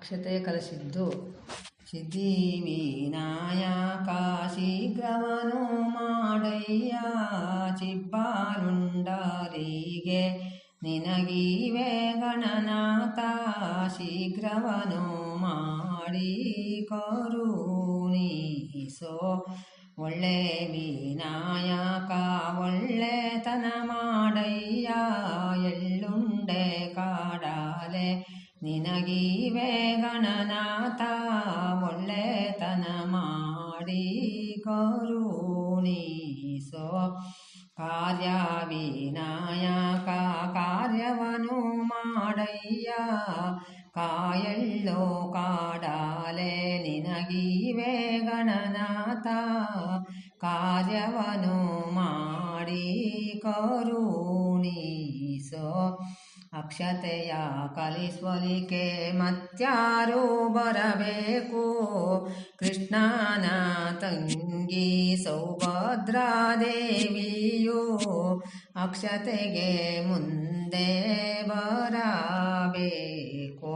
ಅಕ್ಷತೆ ಕಲಿಸಿದ್ದು ಸಿದ್ಧಿವಿನಾಯಕ ಶೀಘ್ರವನು ಮಾಡಯ್ಯ ಚಿಬ್ಬಾಲುಂಡರಿಗೆ ನಿನಗೀವೆ ಗಣನಾಥ ಶೀಘ್ರವನು ಮಾಡಿ ಕರುಣೀಸೋ ಒಳ್ಳೆ ವಿನಾಯಕ ಒಳ್ಳೆತನ ಮಾಡಯ್ಯ ಎಳ್ಳುಂಡೆ ಕಾಡಾಲೆ ನಿನಗೀವೆ ಗಣನಾಥ, ಒಳ್ಳೆತನ ಮಾಡಿ ಕರುಣೀಸೋ. ಕಾರ್ಯ ವಿನಾಯಕ ಕಾರ್ಯವನು ಮಾಡಯ್ಯ. ಕಾಯಲ್ಲೋ ಕಾಡಾಲೆ, ನಿನಗೀವೆ ಗಣನಾಥ ಕಾರ್ಯವನು ಮಾಡಿ ಕರುಣೀಸೋ. ಅಕ್ಷತೆಯ ಕಲಿಸುವಲಿಕೆ ಮತ್ಯಾರು ಬರಬೇಕು? ಕೃಷ್ಣನ ತಂಗಿ ಸೌಭದ್ರಾದೇವಿಯು ಅಕ್ಷತೆಗೆ ಮುಂದೆ ಬರಬೇಕು.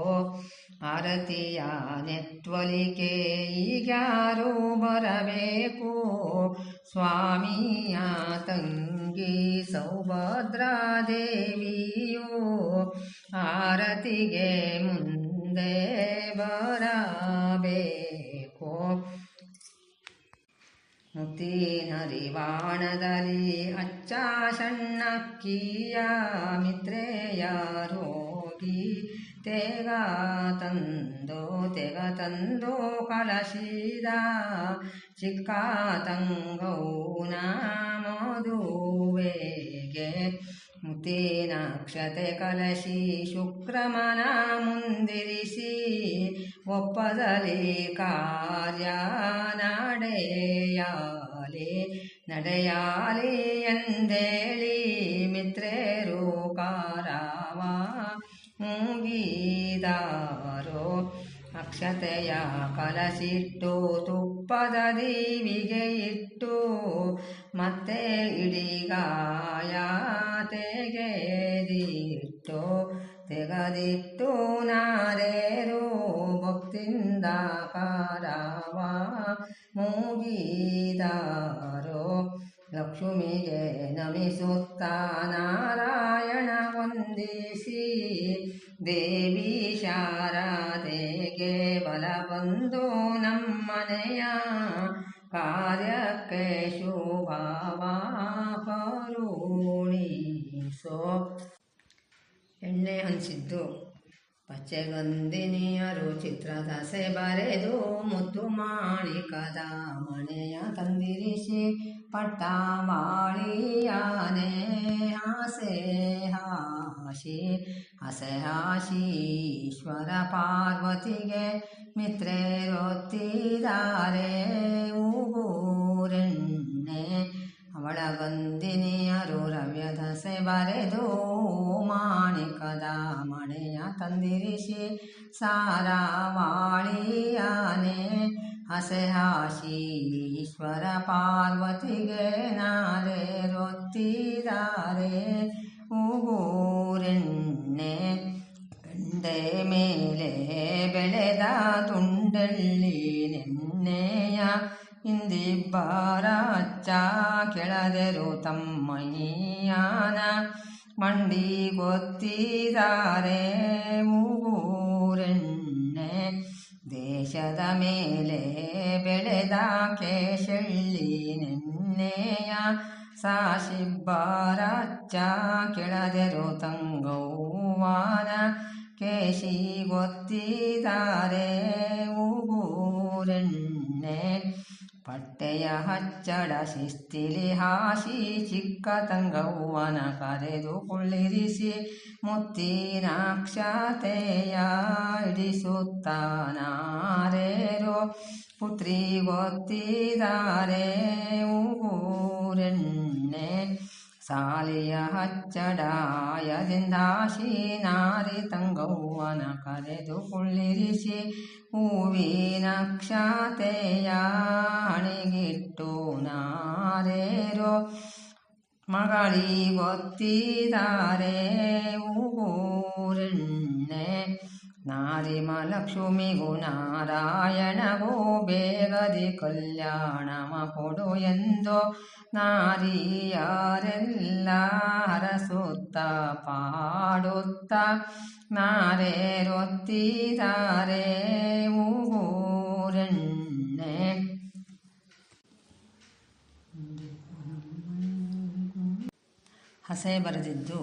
ಆರತಿಯ ನೆತ್ವಲಿಕೆ ಈಗ್ಯಾರು ಬರಬೇಕು? ಸ್ವಾಮಿಯ ತಂಗಿ ಸೌಭದ್ರಾದೇವಿಯು ಆರತಿಗೆ ಮುಂದೆ ಬರಬೇಕು. ಮುತ್ತಿನರಿವಾಣದಲ್ಲಿ ಅಚ್ಚ ಸಣ್ಣಕ್ಕಿಯ ಮಿತ್ರೆಯ ರೋಗಿ ತೆಗ ತಂದು ತೆಗ ತಂದು ಕಲಸಿದ ಚಿಕ್ಕ ತಂಗೌನ ಮುತ್ತಿನಕ್ಷತೆ ಕಲಶಿ ಶುಕ್ರಮನ ಮುಂದಿರಿಸಿ ಒಪ್ಪದಲಿ ಕಾರ್ಯ ನಡೆಯಾಲಿ ನಡೆಯಾಲಿ ಎಂದೇಳಿ ಮಿತ್ರೇರು ಕಾರಾವ ಮುಗಿದಾರೋ ಅಕ್ಷತೆಯ ಕಲಸಿಟ್ಟು ತುಪ್ಪದ ದೀವಿಗೆ ಇಟ್ಟು ಮತ್ತೆ ಇಡಿಗಾಯ ತೆಗೆದಿಟ್ಟು ತೆಗೆದಿಟ್ಟು ನಾರೇರು ಭಕ್ತಿಂದ ಕಾರವ ಮುಗಿದಾರೋ, ಲಕ್ಷ್ಮಿಗೆ ನಮಿಸುತ್ತ ನಾರಾಯಣ ವಂದಿಸಿ, ದೇವಿ ಶಾರದೆಗೆ ಬಲ ಬಂದು ನಮ್ಮನೆಯ ಕಾರ್ಯಕ್ಕೆ ಶುಭವ ಕರುಣಿಸೋ ಎಣ್ಣೆ ಹಂಚಿದ್ದು. ಪಚ್ಚೆಗಂದಿನಿಯರು ಚಿತ್ರದಸೆ ಬರೆದು ಮುದ್ದು ಮಾಣಿಕದ ಮನೆಯ ತಂದಿರಿಸಿ ಪಟ್ಟವಾಳಿಯಾನೆ. ಹಾಸೆ ಹಾಶಿ ಹಸೆ ಹಾಶೀಶ್ವರ ಪಾರ್ವತಿಗೆ ಮಿತ್ರೇರೊತ್ತಿದ್ದಾರೆ ಊಗೂರೆಣ್ಣೆ ಅವಳ ಗಂದಿನಿಯರು ರವ್ಯದಸೆ ಬರೆದು ಮಾಣಿಕದ ಮಣೆಯ ತಂದಿರಿಸಿ, ಸಾರವಾಳಿಯಾನೆ, ಹಸೆ ಹಾಶೀಶ್ವರ ಪಾರ್ವತಿಗೆ ನಾರೆ ರೊತ್ತಿದಾರೆ. ಉಗೂರೆಣ್ಣೆ ಗಂಡೆ ಮೇಲೆ ಬೆಳೆದ ತುಂಡಳ್ಳಿ ನೆನ್ನೆಯ ಇಂದಿಬ್ಬರ ಅಚ್ಚ ಕೆಳದರು ತಮ್ಮಯ್ಯನ. ಮಂಡಿ ಗೊತ್ತಿದ್ದಾರೆ ಮೂರೆಣ್ಣೆ ದೇಶದ ಮೇಲೆ ಬೆಳೆದ ಕೇಶಳ್ಳಿ ನೆನ್ನೆಯ. ಸಾಶಿಬ್ಬರ ಅಚ್ಚ ತಂಗೌವಾನ ಕೇಶಿ ಗೊತ್ತಿದ್ದಾರೆ ಊರೆಣ್ಣೆ ಪಟ್ಟೆಯ ಹಚ್ಚಡ ಶಿಸ್ತಿಲಿ ಹಾಸಿ ಚಿಕ್ಕ ತಂಗವ್ವನ ಕರೆದು ಕುಳ್ಳಿರಿಸಿ ಮುತ್ತಿನಾಕ್ಷತೆಯ ಇಡಿಸುತ್ತಾನಾರೇರೋ ಪುತ್ರಿ ಗೊತ್ತಿದ್ದಾರೆ ಊರೆಣ್ಣೆ ಸಾಲಿಯ ಹಚ್ಚಡಾಯದಿಂದಾಶಿ ನಾರಿ ತಂಗವ್ವನ ಕರೆದು ಕುಳ್ಳಿರಿಸಿ ಹೂವಿನಕ್ಷತೆಯ ಅಣಿಗಿಟ್ಟು ನಾರೇರೋ ಮಗಳಿಗೊತ್ತಿದ್ದಾರೆ ಊರೆಣ್ಣೆ. ನಾರಿಮಲಕ್ಷ್ಮಿಗೂ ನಾರಾಯಣಗೂ ಬೇಗದಿ ಕಲ್ಯಾಣಮ ಕೊಡು ಎಂದು ನಾರಿಯಾರೆಲ್ಲ ಹರಸುತ್ತ ಪಾಡುತ್ತ ನಾರೇರೊತ್ತಿದ್ದಾರೆ ಊಗೂರೆಣ್ಣೆ ಹಸೆ ಬರೆದಿದ್ದು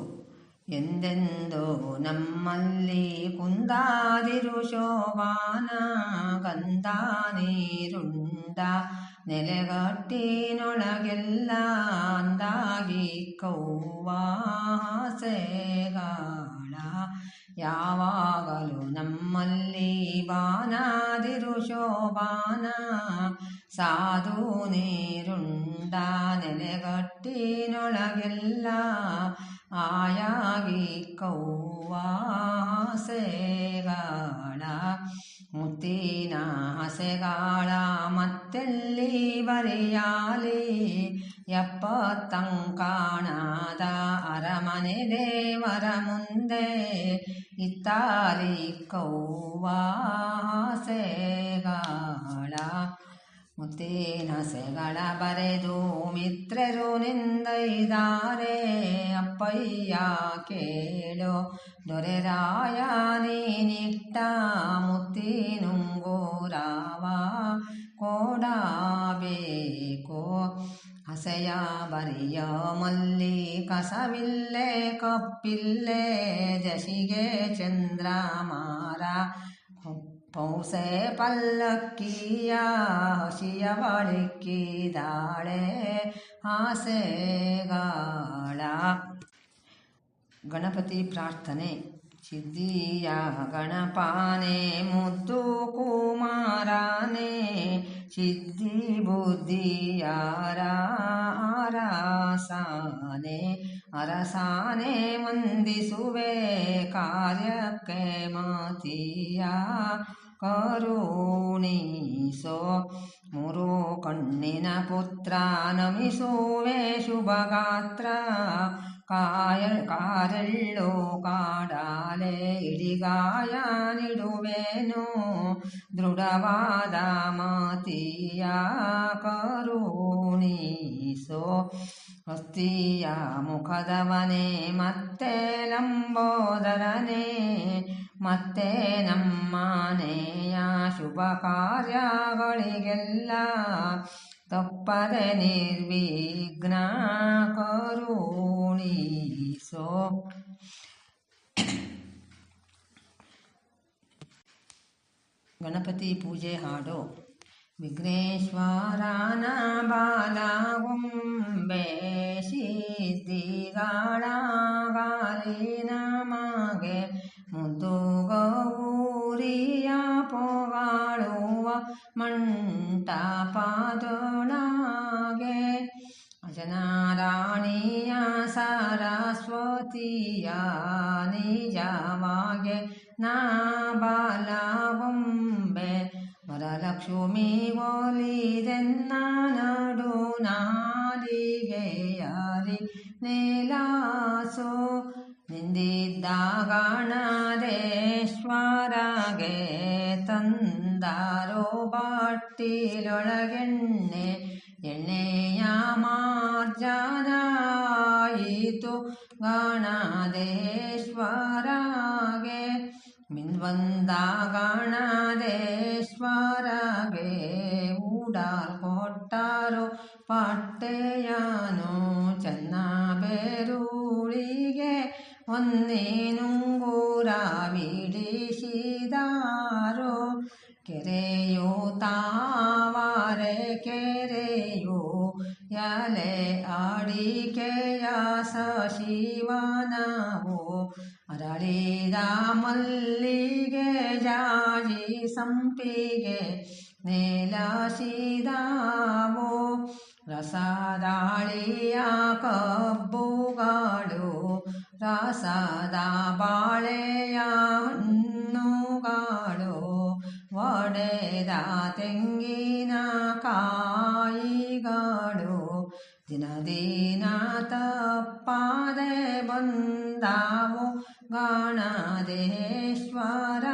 ಎಂದೆಂದೋ ನಮ್ಮಲ್ಲಿ ಕುಂದಾದಿರು ಶೋಭಾನ ಗಂಧ ನೀರುಂಡ ನೆಲೆಗಟ್ಟಿನೊಳಗೆಲ್ಲ ಅಂದಾಗಿ ಕೌವಾಸೆಗಾಳ ಯಾವಾಗಲೂ ನಮ್ಮಲ್ಲಿ ಬಾನಾದಿರು ಶೋಭಾನ ಸಾಧು ನೀರುಂಡ ನೆಲೆಗಟ್ಟಿನೊಳಗೆಲ್ಲ ಆಯಾಗಿ ಕೌವಾಸೆಗಾಳ ಮುತ್ತಿನ ಹಸೆಗಾಳ ಮತ್ತೆಲ್ಲಿ ಬರೆಯಾಲಿ ಎಪ್ಪತ್ತಂಕಾಣದ ಅರಮನೆ ದೇವರ ಮುಂದೆ ಇತ್ತಾರಿ ಕೌವಾಸೆಗಾಳ. ಮುತ್ತಿನ ಸೆಗಳ ಬರೆದು ಮಿತ್ರರು ನಿಂದೈದಾರೆ. ಅಪ್ಪಯ್ಯ ಕೇಳು ದೊರೆರಾಯ ನೀನಿಟ್ಟ ಮುತ್ತಿನುಂಗೂರಾವ. ಕೊಡಬೇಕು ಹಸೆಯ ಬರಿಯ ಮಲ್ಲಿ ಕಸವಿಲ್ಲೆ, ಕಪ್ಪಿಲ್ಲೆ ಜಸಿಗೆ ಚಂದ್ರಮಾರ. ಪೌಸೆ ಪಲ್ಲಕ್ಕಿಯ ಹಸಿಯ ಬಳಿಕ್ಕಿದಾಳೆ ಹಾಸೆಗಾಳ ಗಣಪತಿ ಪ್ರಾರ್ಥನೆ. ಸಿದ್ಧಿಯ ಗಣಪಾನೆ, ಮುದ್ದು ಕುಮಾರಾನೆ. ಸಿದ್ಧಿ ಬುದ್ಧಿಯಾರ ಅರಸಾನೆ ಅರಸಾನೆ ವಂದಿಸುವೆ, ಕಾರ್ಯಕ್ಕೆ ಮತಿಯ ಕರುಣಿಸೋ. ಮುರು ಕಣ್ಣಿನ ಪುತ್ರ ನಮಿಸುವೆ ಶುಭಗಾತ್ರ. ಕಾಯ ಕಾರೆಳ್ಳು ಕಾಡಾಲೆ ಇಡಿಗಾಯ ನಿಡುವೆನು. ದೃಢವಾದ ಮಾತಿಯ ಕರುಣೀಸೋ. ಹಸ್ತಿಯ ಮುಖದವನೇ ಮತ್ತೆ ಲಂಬೋದರನೇ. ಮತ್ತೆ ನಮ್ಮನೆಯ ಶುಭ ಕಾರ್ಯಗಳಿಗೆಲ್ಲ ತಪ್ಪದೆ ನಿರ್ವಿಘ್ನ ಕರುಣಿಸೋ. ಗಣಪತಿ ಪೂಜೆ ಹಾಡು. ವಿಘ್ನೇಶ್ವರನ ಬಾಲಗುಂಬೆ ಸಿದ್ಧಿಗಳ ಗಾಲಿನ ಮಗೆ ಮುದ್ದು ಮಂಟಪದೊಳಗೆ ಅಜನಾರಾಣಿಯ ಸರಸ್ವತಿಯ ನಿಜವಾಗೆ ನಾ ಬಾಲಗೊಂಬೆ ವರಲಕ್ಷ್ಮಿ ಒಲಿದೆನ್ನ ನಡು ನಾಲಿಗೆಯಾರಿ ನೇಲಾಸೋ ನಿಂದಿದ್ದ ಗಣದೇಶ್ವರಗೆ ತಂದಾರೋ ಬಾಟಿಲೊಳಗೆಣ್ಣೆ ಎಣ್ಣೆಯ ಮಾರ್ಜನಾಯಿತು ಗಣದೇಶ್ವರಗೆ ಮಿನ್ವಂದ ಗಣದೇಶ್ವರಗೆ ಊಡಾಲ್ ಕೊಟ್ಟಾರೋ ಪಟ್ಟೆಯನು ಚೆನ್ನ ಬೇರುಳಿಗೆ ಒಂದೇನುಂಗೂರ ಬಿಡಿಸಿದಾರೋ ಕೆರೆಯು ತಾವರೆ, ಕೆರೆಯು ಎಲೆ ಅಡಿಕೆಯ ಸಶಿವನವು. ಅರಳಿದ ಮಲ್ಲಿಗೆ ಜಾಜಿ ಸಂಪಿಗೆ ನೆಲಸಿದಾವು. ರಸದಾಳಿಯ ಕಬ್ಬುಗಳು, ರಸದ ಬಾಳೆಯ ದಿನದೀನಾಥ ಪಾದೆ ಬಂದಾವು ಗಣದೇಶ್ವರ.